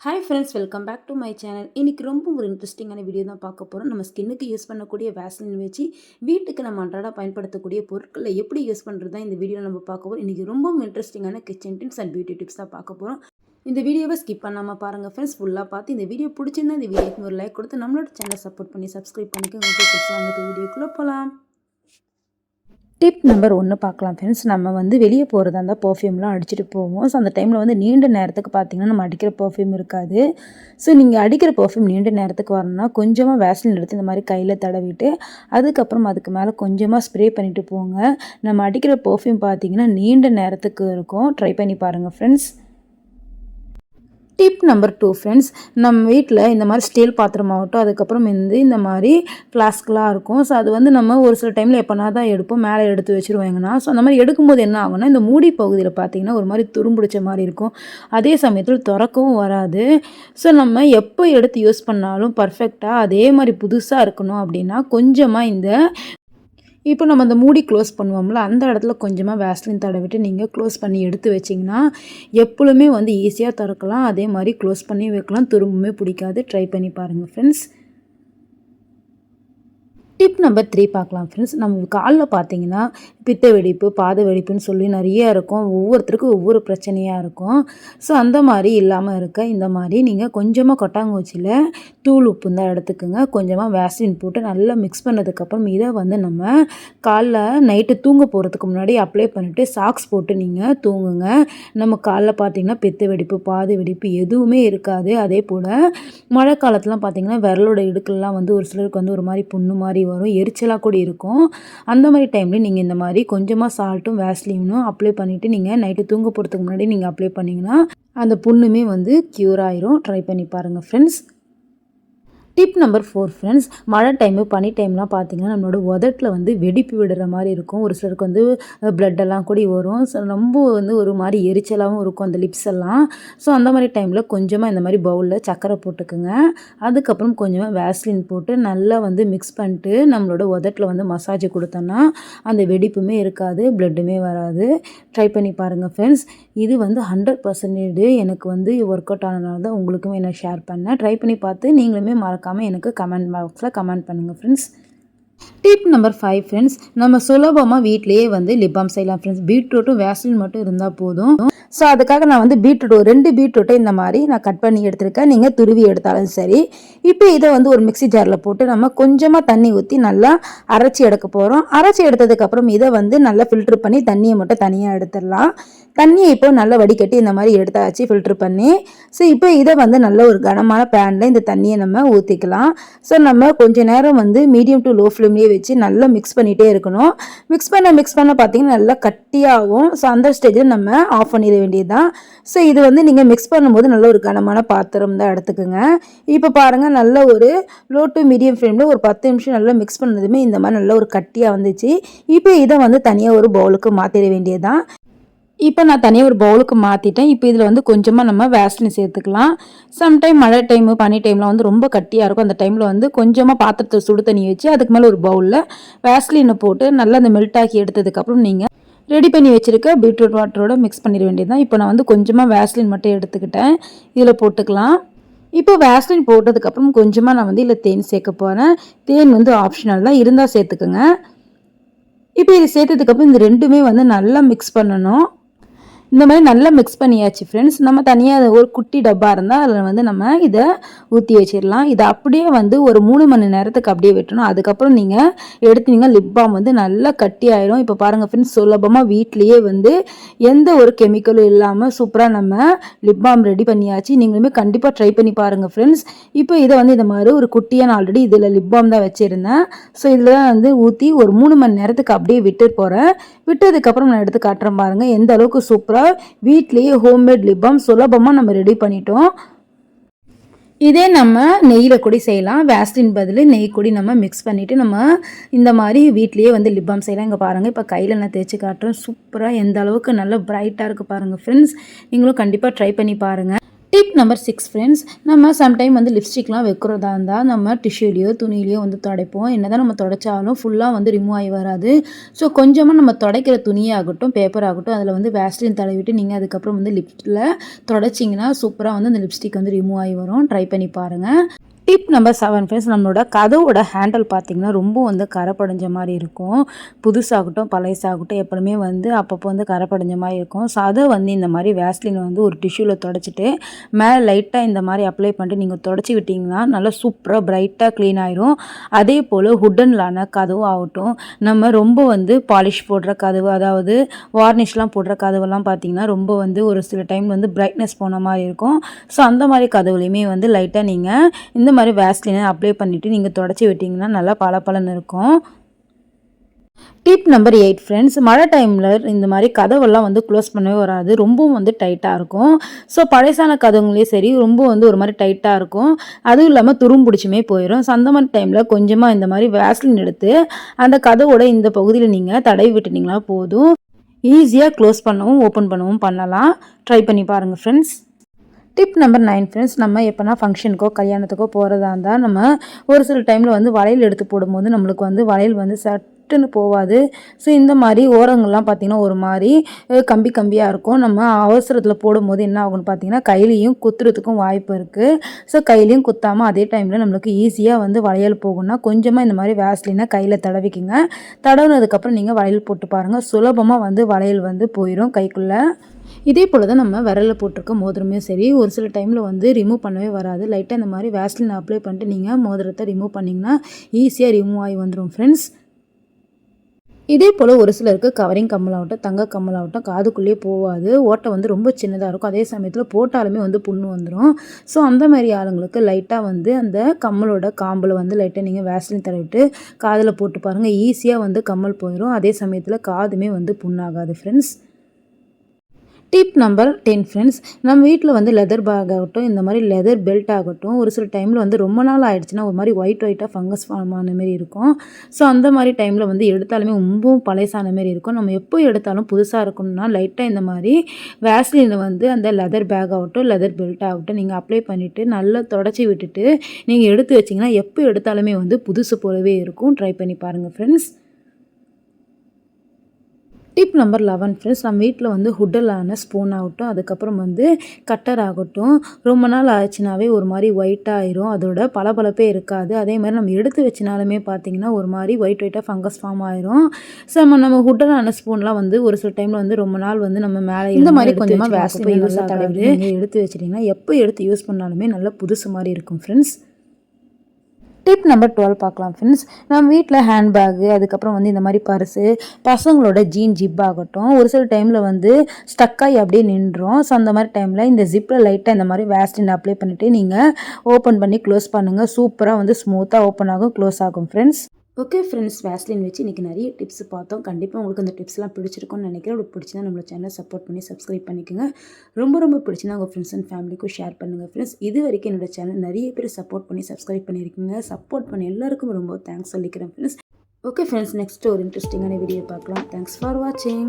Hi friends welcome back to my channel இன்றைக்கி ரொம்ப ஒரு இன்ட்ரெஸ்டிங்கான வீடியோ தான் பார்க்க போகிறோம் நம்ம ஸ்கின்னுக்கு யூஸ் பண்ணக்கூடிய வேஸ்லின் வச்சு வீட்டுக்கு நம்ம அன்றாட பயன்படுத்தக்கூடிய பொருட்களை எப்படி யூஸ் பண்ணுறது தான் இந்த வீடியோ நம்ம பார்க்க போகிறோம் இன்றைக்கி ரொம்பவும் இன்ட்ரெஸ்டிங்கான kitchen tips and beauty tips தான் பார்க்க போகிறோம் இந்த வீடியோவை ஸ்கிப் பண்ணாமல் பாருங்கள் ஃப்ரெண்ட்ஸ் ஃபுல்லாக பார்த்து இந்த வீடியோ பிடிச்சிருந்தா இந்த வீடியோக்கு ஒரு லைக் கொடுத்து நம்மளோட சேனலை சப்போர்ட் பண்ணி சப்ஸ்கிரைப் பண்ணிக்கோங்க. வீடியோக்குள்ளே போகலாம் டிப் நம்பர் ஒன்று பார்க்கலாம் ஃப்ரெண்ட்ஸ் நம்ம வந்து வெளியே போகிறதா இருந்தால் பர்ஃப்யூம்லாம் அடிச்சுட்டு போவோம். ஸோ அந்த டைமில் வந்து நீண்ட நேரத்துக்கு பார்த்தீங்கன்னா நம்ம அடிக்கிற பர்ஃப்யூம் இருக்காது. ஸோ நீங்கள் அடிக்கிற பர்ஃப்யூம் நீண்ட நேரத்துக்கு வரணும்னா கொஞ்சமாக வேஸ்லின் எடுத்து இந்த மாதிரி கையில் தடவிட்டு அதுக்கப்புறம் அதுக்கு மேலே கொஞ்சமாக ஸ்ப்ரே பண்ணிவிட்டு போங்க. நம்ம அடிக்கிற பர்ஃப்யூம் பார்த்தீங்கன்னா நீண்ட நேரத்துக்கு இருக்கும். ட்ரை பண்ணி பாருங்கள் friends tip number two friends நம்ம வீட்டில் இந்த மாதிரி ஸ்டீல் பாத்திரமாகட்டும் அதுக்கப்புறம் வந்து இந்த மாதிரி ஃப்ளாஸ்க்லாம் இருக்கும். ஸோ அது வந்து நம்ம ஒரு சில டைமில் எப்போனா தான் எடுப்போம். மேலே எடுத்து வச்சுருவாங்கன்னா ஸோ அந்த மாதிரி எடுக்கும்போது என்ன ஆகும்னா இந்த மூடி பகுதியில் பார்த்தீங்கன்னா ஒரு மாதிரி துரும்பிடிச்ச மாதிரி இருக்கும். அதே சமயத்தில் திறக்கவும் வராது. ஸோ நம்ம எப்போ எடுத்து யூஸ் பண்ணாலும் பர்ஃபெக்டாக அதே மாதிரி புதுசாக இருக்கணும் அப்படின்னா கொஞ்சமாக இந்த இப்போ நம்ம அந்த மூடி க்ளோஸ் பண்ணுவோம்ல அந்த இடத்துல கொஞ்சமாக வேஸ்லின் தடவிட்டு நீங்கள் க்ளோஸ் பண்ணி எடுத்து வச்சிங்கன்னா எப்பொழுதுமே வந்து ஈஸியாக திறக்கலாம். அதே மாதிரி க்ளோஸ் பண்ணி வைக்கலாம். திரும்பவுமே பிடிக்காது. ட்ரை பண்ணி பாருங்கள் ஃப்ரெண்ட்ஸ் டிப் நம்பர் த்ரீ பார்க்கலாம் ஃப்ரெண்ட்ஸ் நம்ம காலில் பார்த்தீங்கன்னா பித்த வெடிப்பு பாத வெடிப்புன்னு சொல்லி நிறைய இருக்கும். ஒவ்வொருத்தருக்கும் ஒவ்வொரு பிரச்சனையாக இருக்கும். ஸோ அந்த மாதிரி இல்லாமல் இருக்க இந்த மாதிரி நீங்கள் கொஞ்சமாக கொட்டாங்குச்சியில் தூள் உப்பு தான் எடுத்துக்கோங்க. கொஞ்சமாக வேஸ்டின் போட்டு நல்லா மிக்ஸ் பண்ணதுக்கப்புறம் இதை வந்து நம்ம காலில் நைட்டு தூங்க போகிறதுக்கு முன்னாடி அப்ளை பண்ணிவிட்டு சாக்ஸ் போட்டு நீங்கள் தூங்குங்க. நம்ம காலில் பார்த்தீங்கன்னா பித்த வெடிப்பு பாத வெடிப்பு எதுவுமே இருக்காது. அதே போல் மழை காலத்துலாம் பார்த்தீங்கன்னா விரலோட இடுக்கெல்லாம் வந்து ஒரு சிலருக்கு வந்து ஒரு மாதிரி புண்ணு மாதிரி வரும் எரிச்சலாக கூட இருக்கும். அந்த மாதிரி டைமில் நீங்கள் இந்த மாதிரி கொஞ்சமாக சால்ட்டும் வேஸ்லினும் அப்ளை பண்ணிவிட்டு நீங்கள் நைட்டு தூங்க போகிறதுக்கு முன்னாடி நீங்கள் அப்ளை பண்ணிங்கன்னா அந்த புண்ணுமே வந்து க்யூர் ஆயிரும். ட்ரை பண்ணி பாருங்கள் friends tip number four friends மழை டைமு பனி டைம்லாம் பார்த்தீங்கன்னா நம்மளோட உதட்டில் வந்து வெடிப்பு விடுற மாதிரி இருக்கும். ஒரு சிலருக்கு வந்து பிளட்டெல்லாம் கூட வரும். ஸோ ரொம்ப வந்து ஒரு மாதிரி எரிச்சலாகவும் இருக்கும் அந்த லிப்ஸ் எல்லாம். ஸோ அந்த மாதிரி டைமில் கொஞ்சமாக இந்த மாதிரி பவுலில் சக்கரை போட்டுக்குங்க. அதுக்கப்புறம் கொஞ்சமாக வேஸ்லின் போட்டு நல்லா வந்து மிக்ஸ் பண்ணிட்டு நம்மளோட உதட்டில் வந்து மசாஜ் கொடுத்தோன்னா அந்த வெடிப்புமே இருக்காது பிளட்டுமே வராது. ட்ரை பண்ணி பாருங்கள் ஃப்ரெண்ட்ஸ் இது வந்து ஹண்ட்ரட் பர்சன்டேஜ் எனக்கு வந்து ஒர்க் அவுட் ஆனதுனால தான் உங்களுக்குமே நான் ஷேர் பண்ணேன். ட்ரை பண்ணி பார்த்து நீங்களுமே மறக்க மறக்காமல் எனக்கு கமெண்ட் பாக்ஸில் கமெண்ட் பண்ணுங்கள் friends tip number five friends நம்ம சுலபமாக வீட்லேயே வந்து லிப்பாம் செய்யலாம் ஃப்ரெண்ட்ஸ் பீட்ரூட்டும் வேஸ்லின் மட்டும் இருந்தால் போதும். ஸோ அதுக்காக நான் வந்து பீட்ரூட் ரெண்டு பீட்ரூட்டை இந்த மாதிரி நான் கட் பண்ணி எடுத்திருக்கேன். நீங்கள் துருவி எடுத்தாலும் சரி. இப்போ இதை வந்து ஒரு மிக்சி ஜாரில் போட்டு நம்ம கொஞ்சமாக தண்ணி ஊற்றி நல்லா அரைச்சி எடுக்க போகிறோம் அரைச்சி எடுத்ததுக்கப்புறம் இதை வந்து நல்லா ஃபில்ட்ரு பண்ணி தண்ணியை மட்டும் தனியாக எடுத்துடலாம். தண்ணியை இப்போ நல்லா வடிகட்டி இந்த மாதிரி எடுத்தாச்சு ஃபில்ட்ரு பண்ணி. ஸோ இப்போ இதை வந்து நல்ல ஒரு கனமான பேனில் இந்த தண்ணியை நம்ம ஊற்றிக்கலாம் ஸோ நம்ம கொஞ்சம் நேரம் வந்து மீடியம் டு லோ ஃப்ளேம்லேயே வச்சு நல்லா மிக்ஸ் பண்ணிகிட்டே இருக்கணும். மிக்ஸ் பண்ண மிக்ஸ் பண்ண பார்த்தீங்கன்னா நல்லா கட்டியாகும் ஸோ அந்த ஸ்டேஜில் நம்ம ஆஃப் பண்ணிட வேண்டியது தான் ஸோ இது வந்து நீங்கள் மிக்ஸ் பண்ணும்போது நல்ல ஒரு கனமான பாத்திரம் தான் எடுத்துக்கோங்க. இப்போ பாருங்கள் நல்ல ஒரு லோ டு மீடியம் ஃப்ளேமில் ஒரு பத்து நிமிஷம் நல்லா மிக்ஸ் பண்ணதுமே இந்த மாதிரி நல்ல ஒரு கட்டியாக வந்துச்சு. இப்போ இதை வந்து தனியாக ஒரு பவுலுக்கு மாற்றிட வேண்டியது தான் இப்போ நான் தனியாக ஒரு பவுலுக்கு மாற்றிட்டேன் இப்போ இதில் வந்து கொஞ்சமாக நம்ம வேஸ்லின் சேர்த்துக்கலாம். சம்டைம் மழை டைமு பனி டைமில் வந்து ரொம்ப கட்டியாக இருக்கும். அந்த டைமில் வந்து கொஞ்சமாக பாத்திரத்தை சுடு தண்ணி வச்சு அதுக்கு மேலே ஒரு பவுலில் வேஸ்லினை போட்டு நல்லா அந்த மெல்ட் ஆக்கி எடுத்ததுக்கப்புறம் நீங்கள் ரெடி பண்ணி வச்சுருக்க பீட்ரூட் வாட்டரோட மிக்ஸ் பண்ணிட வேண்டியது தான் இப்போ நான் வந்து கொஞ்சமாக வேஸ்லின் மட்டும் எடுத்துக்கிட்டேன். இதில் போட்டுக்கலாம். இப்போ வேஸ்லின் போட்டதுக்கப்புறம் கொஞ்சமாக நான் வந்து இதில் தேன் சேர்க்க போகிறேன் தேன் வந்து ஆப்ஷனல் தான். இருந்தால் சேர்த்துக்குங்க. இப்போ இது சேர்த்ததுக்கப்புறம் இந்த ரெண்டுமே வந்து நல்லா மிக்ஸ் பண்ணணும். இந்த மாதிரி நல்லா மிக்ஸ் பண்ணியாச்சு ஃப்ரெண்ட்ஸ் நம்ம தனியாக ஒரு குட்டி டப்பா இருந்தால் அதில் வந்து நம்ம இதை ஊற்றி வச்சிடலாம். இதை அப்படியே வந்து ஒரு மூணு மணி நேரத்துக்கு அப்படியே விட்டணும். அதுக்கப்புறம் நீங்கள் எடுத்தீங்கன்னா லிப் பாம் வந்து நல்லா கட்டி ஆயிரும். இப்போ பாருங்கள் ஃப்ரெண்ட்ஸ் சுலபமாக வீட்லேயே வந்து எந்த ஒரு கெமிக்கலும் இல்லாமல் சூப்பராக நம்ம லிப் பாம் ரெடி பண்ணியாச்சு. நீங்களுமே கண்டிப்பாக ட்ரை பண்ணி பாருங்கள் ஃப்ரெண்ட்ஸ் இப்போ இதை வந்து இந்த மாதிரி ஒரு குட்டியாக நான் ஆல்ரெடி இதில் லிப் பாம் தான் வச்சுருந்தேன். ஸோ இதில் வந்து ஊற்றி ஒரு மூணு மணி நேரத்துக்கு அப்படியே விட்டு போகிறேன் விட்டதுக்கப்புறம் நான் எடுத்து காட்டுறேன் பாருங்கள் எந்த அளவுக்கு சூப்பராக வீட்லேயே ஹோம்மேட் லிப்பம் சுலபமாக நம்ம ரெடி பண்ணிட்டோம். இதே நம்ம நெய்யில் கூட செய்யலாம். வேஸ்லின் பதில் நெய் கூடி நம்ம மிக்ஸ் பண்ணிவிட்டு நம்ம இந்த மாதிரி வீட்லேயே வந்து லிப்பம் செய்யலாம். இங்கே பாருங்கள் இப்போ கையில் நான் தேய்ச்சி காட்டுறேன். சூப்பராக எந்த அளவுக்கு நல்லா பிரைட்டாக இருக்குது பாருங்கள் ஃப்ரெண்ட்ஸ் நீங்களும் கண்டிப்பாக ட்ரை பண்ணி பாருங்கள் டிப் நம்பர் சிக்ஸ் ஃப்ரெண்ட்ஸ் நம்ம சம்டைம் வந்து லிப்ஸ்டிக்லாம் வைக்கிறதா இருந்தால் நம்ம டிஷ்யூலையோ துணியிலையோ வந்து துடைப்போம். என்ன தான் நம்ம துடைச்சாலும் ஃபுல்லாக வந்து ரிமூவ் ஆகி வராது. ஸோ கொஞ்சமாக நம்ம துடைக்கிற துணியாகட்டும் பேப்பர் ஆகட்டும் அதில் வந்து வேஸ்டின் தடவிட்டு நீங்கள் அதுக்கப்புறம் வந்து லிப்ஸில் தொடச்சிங்கன்னா சூப்பராக வந்து அந்த லிப்ஸ்டிக் வந்து ரிமூவ் ஆகி வரும். ட்ரை பண்ணி பாருங்கள் டிப் நம்பர் செவன் ஃப்ரெண்ட்ஸ் நம்மளோட கதவோட ஹேண்டில் பார்த்திங்கன்னா ரொம்ப வந்து கரப்படைஞ்ச மாதிரி இருக்கும். புதுசாகட்டும் பழையசாகட்டும் எப்பவுமே வந்து அப்பப்போ வந்து கரப்படைஞ்ச மாதிரி இருக்கும். ஸோ அதை வந்து இந்த மாதிரி வேஸ்லின் வந்து ஒரு டிஷ்யூவில் தொடச்சிட்டு மேலே லைட்டாக இந்த மாதிரி அப்ளை பண்ணிட்டு நீங்கள் தொடச்சி விட்டிங்கன்னா நல்லா சூப்பராக பிரைட்டாக க்ளீன் ஆயிரும். அதே போல் ஹுட்டன்லான கதவு ஆகட்டும் நம்ம ரொம்ப வந்து பாலிஷ் போடுற கதவு அதாவது வார்னிஷ்லாம் போடுற கதவெல்லாம் பார்த்திங்கன்னா ரொம்ப வந்து ஒரு சில டைம் வந்து பிரைட்னஸ் போன மாதிரி இருக்கும். ஸோ அந்த மாதிரி கதவுலையுமே வந்து லைட்டாக நீங்கள் இந்த மாதிரி வேஸ்லினை அப்ளை பண்ணிவிட்டு நீங்கள் தொடச்சி விட்டிங்கன்னா நல்லா பளபளன்னு இருக்கும். டிப் நம்பர் எயிட் ஃப்ரெண்ட்ஸ் மழை டைமில் இந்த மாதிரி கதவெல்லாம் வந்து க்ளோஸ் பண்ணவே வராது. ரொம்பவும் வந்து டைட்டாக இருக்கும். ஸோ பழசான கதவுங்களே சரி ரொம்ப வந்து ஒரு மாதிரி டைட்டாக இருக்கும். அதுவும் இல்லாமல் துரும்பிடிச்சுமே போயிடும் ஸோ அந்த மாதிரி டைமில் கொஞ்சமாக இந்த மாதிரி வேஸ்லின் எடுத்து அந்த கதவோட இந்த பகுதியில் நீங்கள் தடவி விட்டுட்டிங்களா போதும். ஈஸியாக க்ளோஸ் பண்ணவும் ஓப்பன் பண்ணவும் பண்ணலாம். ட்ரை பண்ணி பாருங்கள் friends tip number nine friends நம்ம எப்போனா ஃபங்க்ஷனுக்கோ கல்யாணத்துக்கோ போகிறதா இருந்தால் நம்ம ஒரு சில டைமில் வந்து வளையல் எடுத்து போடும்போது நம்மளுக்கு வந்து வளையல் வந்து சட் சட்டுன்னு போகாது ஸோ இந்த மாதிரி ஓரங்கள்லாம் பார்த்திங்கன்னா ஒரு மாதிரி கம்பி கம்பியாக இருக்கும். நம்ம அவசரத்தில் போடும்போது என்ன ஆகும்னு பார்த்தீங்கன்னா கையிலையும் குத்துறதுக்கும் வாய்ப்பு இருக்குது ஸோ கையிலையும் குத்தாமல் அதே டைமில் நம்மளுக்கு ஈஸியாக வந்து வளையல் போகும்னா கொஞ்சமாக இந்த மாதிரி வேஸ்லினா கையில் தடவிக்கிங்க. தடவுனதுக்கப்புறம் நீங்கள் வளையல் போட்டு பாருங்கள் சுலபமாக வந்து வளையல் வந்து போயிடும் கைக்குள்ளே. இதே போல் தான் நம்ம விரலில் போட்டிருக்க மோதிரமே சரி ஒரு சில டைமில் வந்து ரிமூவ் பண்ணவே வராது. லைட்டாக இந்த மாதிரி வேஸ்லின் அப்ளை பண்ணிட்டு நீங்கள் மோதிரத்தை ரிமூவ் பண்ணிங்கன்னா ஈஸியாக ரிமூவ் ஆகி வந்துடும் ஃப்ரெண்ட்ஸ் இதே போல் ஒரு சிலருக்கு கவரிங் கம்மலாகட்டும் தங்க கம்மலாகட்டும் காதுக்குள்ளேயே போகாது. ஓட்டை வந்து ரொம்ப சின்னதாக இருக்கும். அதே சமயத்தில் போட்டாலுமே வந்து புண்ணு வந்துடும் ஸோ அந்த மாதிரி ஆளுங்களுக்கு லைட்டாக வந்து அந்த கம்மலோட காம்பில் வந்து லைட்டாக நீங்கள் வேஸ்லின் தடவிட்டு காதில் போட்டு பாருங்கள் ஈஸியாக வந்து கம்மல் போயிடும் அதே சமயத்தில் காதுமே வந்து புண்ணாகாது friends tip number ten friends நம்ம வீட்டில் வந்து லெதர் பேக் ஆகட்டும் இந்த மாதிரி லெதர் பெல்ட் ஆகட்டும் ஒரு சில டைமில் வந்து ரொம்ப நாள் ஆகிடுச்சுன்னா ஒரு மாதிரி ஒயிட் ஒயிட்டாக ஃபங்கஸ் ஃபார்ம் ஆன மாதிரி இருக்கும். ஸோ அந்த மாதிரி டைமில் வந்து எடுத்தாலுமே ரொம்பவும் பழசான மாதிரி இருக்கும். நம்ம எப்போ எடுத்தாலும் புதுசாக இருக்கணும்னா லைட்டாக இந்த மாதிரி வேஸ்லினை வந்து அந்த லெதர் பேக் ஆகட்டும் லெதர் பெல்ட் ஆகட்டும் நீங்கள் அப்ளை பண்ணிவிட்டு நல்லா தொடச்சி விட்டுட்டு நீங்கள் எடுத்து வச்சிங்கன்னா எப்போ எடுத்தாலுமே வந்து புதுசு போலவே இருக்கும். ட்ரை பண்ணி பாருங்கள் friends tip number eleven friends நம்ம வீட்டில் வந்து ஹுட்டலான ஸ்பூன் ஆகட்டும் அதுக்கப்புறம் வந்து கட்டர் ஆகட்டும். ரொம்ப நாள் ஆச்சுனாவே ஒரு மாதிரி ஒயிட் ஆயிரும். அதோட பளபளப்பே இருக்காது. அதே மாதிரி நம்ம எடுத்து வச்சினாலுமே பார்த்தீங்கன்னா ஒரு மாதிரி ஒயிட் ஒயிட்டாக ஃபங்கஸ் ஃபார்ம் ஆயிரும். ஸோ நம்ம நம்ம ஹுட்டலான ஸ்பூன்லாம் வந்து ஒரு சில டைமில் வந்து ரொம்ப நாள் வந்து நம்ம மேலே இந்த மாதிரி கொஞ்சமாக வேஸ்ட் யூஸ் தடவி எடுத்து வச்சிட்டிங்கன்னா எப்போ எடுத்து யூஸ் பண்ணாலுமே நல்லா புதுசு மாதிரி இருக்கும் ஃப்ரெண்ட்ஸ் டிப் நம்பர் டுவெல் பார்க்கலாம் ஃப்ரெண்ட்ஸ் நம்ம வீட்டில் ஹேண்ட்பேக்கு அதுக்கப்புறம் வந்து இந்த மாதிரி பர்ஸு பசங்களோட ஜீன் ஜிப் ஆகட்டும். ஒரு சில டைமில் வந்து ஸ்டக்காகி அப்படியே நின்றோம் ஸோ அந்த மாதிரி டைமில் இந்த ஜிப்பில் லைட்டாக இந்த மாதிரி வேஸ்டின் அப்ளை பண்ணிவிட்டு நீங்கள் ஓப்பன் பண்ணி க்ளோஸ் பண்ணுங்கள் சூப்பராக வந்து ஸ்மூத்தாக ஓப்பன் ஆகும் க்ளோஸ் ஆகும் ஃப்ரெண்ட்ஸ் ஓகே ஃப்ரெண்ட்ஸ் வேஸ்லின் வச்சு இன்றைக்கி நிறைய டிப்ஸ் பார்த்தோம். கண்டிப்பாக உங்களுக்கு அந்த டிப்ஸ்லாம் பிடிச்சிருக்கும்னு நினைக்கிறேன். உங்களுக்கு பிடிச்சினா நம்மளோட சேனல் சப்போர்ட் பண்ணி சப்ஸ்கிரைப் பண்ணிக்கோங்க. ரொம்ப ரொம்ப பிடிச்சினா உங்கள் ஃப்ரெண்ட்ஸ் அண்ட் ஃபேமிலிக்கும் ஷேர் பண்ணுங்கள் ஃப்ரெண்ட்ஸ் இது வரைக்கும் என்னோடய சேனல் நிறைய பேர் சப்போர்ட் பண்ணி சப்ஸ்கிரைப் பண்ணியிருக்கீங்க. சப்போர்ட் பண்ண எல்லாருக்கும் ரொம்ப தேங்க்ஸ் சொல்லிக்கிறேன் ஃப்ரெண்ட்ஸ் ஓகே ஃப்ரெண்ட்ஸ் நெக்ஸ்ட் ஒரு இன்ட்ரெஸ்டிங்கான வீடியோ பார்க்கலாம். தேங்க்ஸ் ஃபார் வாட்சிங்